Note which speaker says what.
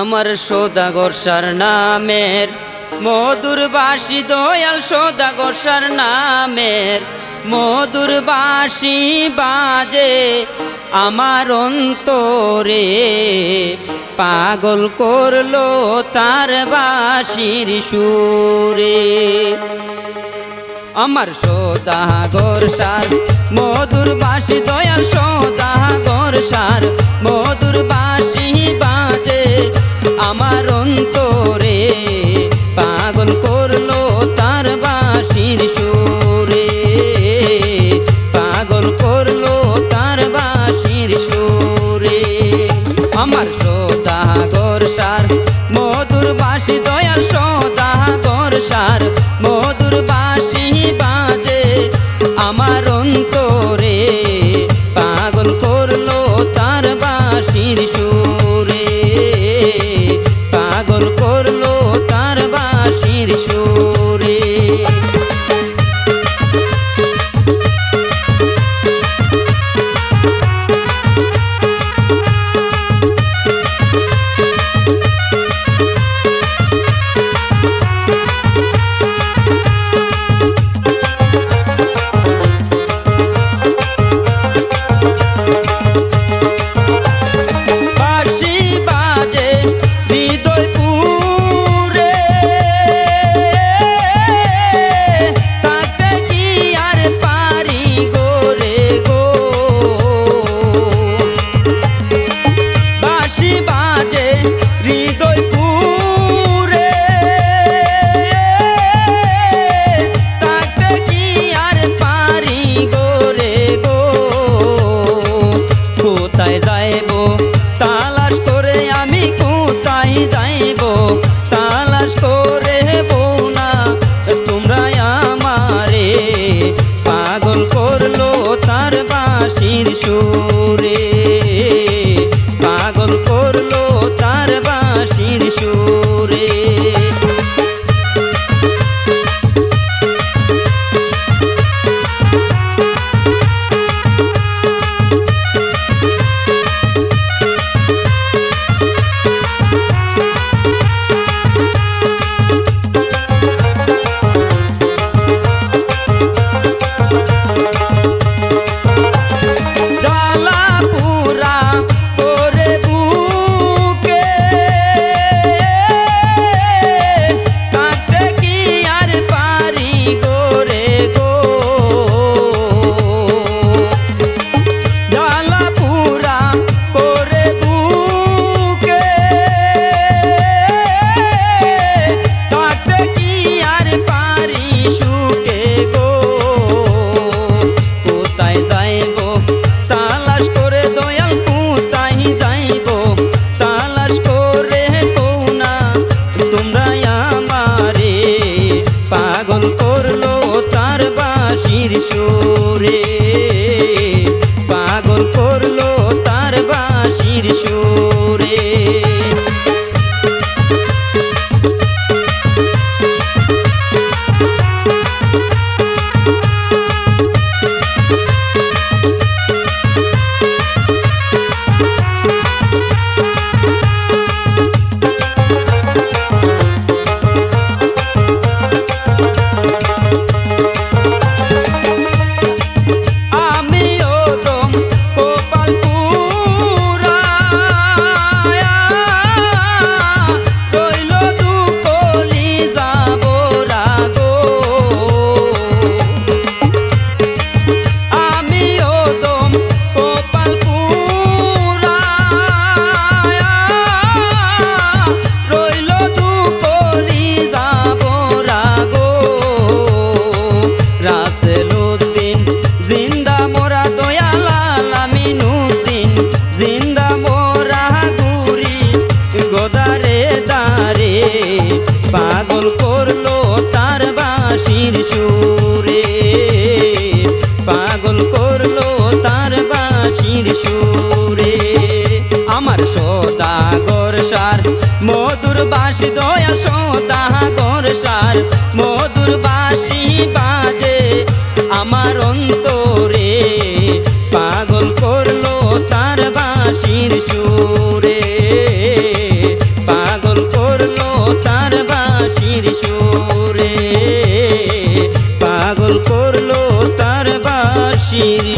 Speaker 1: আমার সৌদাগর সার নামের। মধুর বাসি দয়াল সৌদাগর সার নামের। মধুর বাসি বাজে আমার অন্তরে। পাগল করল তার বাসির সুরে। আমার সদাগর সার, মধুর বাসি দয়াল সদাগর সার, মধুর বাসি বাজে আমার অন্তরে পাগল করল তার বাসির সুরে। পাগল করল তার বাসির সুরে। আমার সদাগর সার, মধুর বাসি দয়াল সদাগর সার, মধুর বাসি বাজে। আমার সুরে বাসির সুরে। পাগল করল তার বাসির সুরে। গোর সার, মধুর বাসি দয়া সোতা সার, মধুর বাসি বাজে আমার অন্তরে। পাগল করল তার বাসির সুরে, পাগল করল তার বাসির সুরে, পাগল করল তার বাসির